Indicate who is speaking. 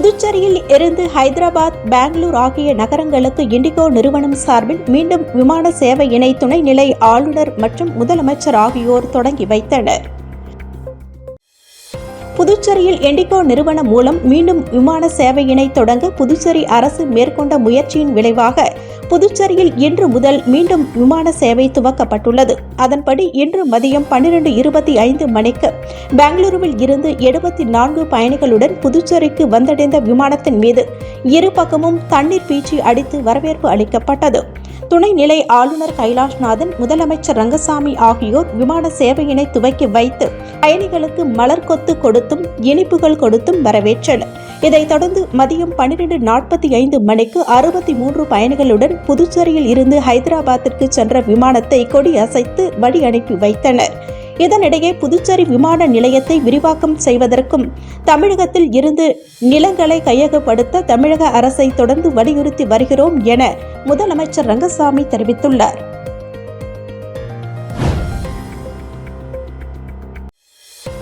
Speaker 1: புதுச்சேரியில் இருந்து ஹைதராபாத் பெங்களூர் ஆகிய நகரங்களுக்கு இண்டிகோ நிறுவனம் சார்பில் மீண்டும் விமான சேவையினை துணைநிலை ஆளுநர் மற்றும் முதலமைச்சர் ஆகியோர் தொடங்கி வைத்தனர். புதுச்சேரியில் எண்டிகோ நிறுவனம் மூலம் மீண்டும் விமான சேவையினை தொடங்க புதுச்சேரி அரசு மேற்கொண்ட முயற்சியின் விளைவாக புதுச்சேரியில் இன்று முதல் மீண்டும் விமான சேவை துவக்கப்பட்டுள்ளது. அதன்படி இன்று மதியம் பன்னிரண்டு இருபத்தி ஐந்து மணிக்கு பெங்களூருவில் இருந்து எழுபத்தி நான்கு பயணிகளுடன் புதுச்சேரிக்கு வந்தடைந்த விமானத்தின் மீது இரு பக்கமும் தண்ணீர் பீச்சி அடித்து வரவேற்பு அளிக்கப்பட்டது. துணைநிலை ஆளுநர் கைலாஷ்நாதன் முதலமைச்சர் ரங்கசாமி ஆகியோர் விமான சேவையினை துவக்கி வைத்து பயணிகளுக்கு மலர் கொத்து கொடுத்தும் இனிப்புகள் கொடுத்தும் வரவேற்றனர். இதைத் தொடர்ந்து மதியம் பன்னிரண்டு நாற்பத்தி ஐந்து மணிக்கு அறுபத்தி மூன்று பயணிகளுடன் புதுச்சேரியில் இருந்து ஹைதராபாத்திற்கு சென்ற விமானத்தை கொடி அசைத்து வழி அனுப்பி வைத்தனர். இதனிடையே புதுச்சேரி விமான நிலையத்தை விரிவாக்கம் செய்வதற்கும் தமிழகத்தில் இருந்து நிலங்களை கையகப்படுத்த தமிழக அரசை தொடர்ந்து வலியுறுத்தி வருகிறோம் என முதலமைச்சர் ரங்கசாமி தெரிவித்துள்ளார்.